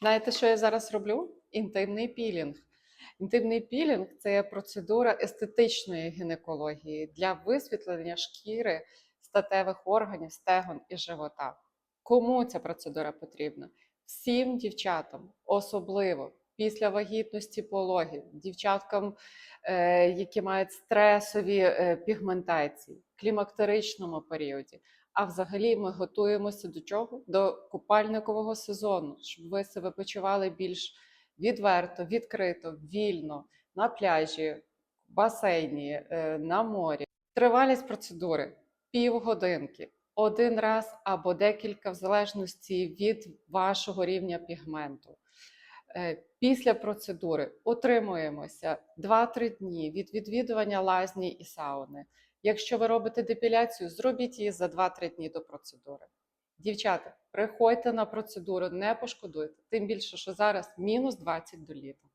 Знаєте, що я зараз роблю? Інтимний пілінг. Інтимний пілінг це процедура естетичної гінекології для висвітлення шкіри статевих органів, стегон і живота. Кому ця процедура потрібна? Всім дівчатам, особливо після вагітності пологів, дівчаткам, е, які мають стресові е, пігментації, клімактеричному періоді. А взагалі ми готуємося до чого? До купальникового сезону, щоб ви себе почували більш відверто, відкрито, вільно на пляжі, басейні, е, на морі. Тривалість процедури півгодинки, один раз або декілька, в залежності від вашого рівня пігменту. Е, Після процедури утримуємося 2-3 дні від відвідування лазні і сауни. Якщо ви робите депіляцію, зробіть її за 2-3 дні до процедури. Дівчата, приходьте на процедуру, не пошкодуйте. Тим більше, що зараз мінус 20 до літа.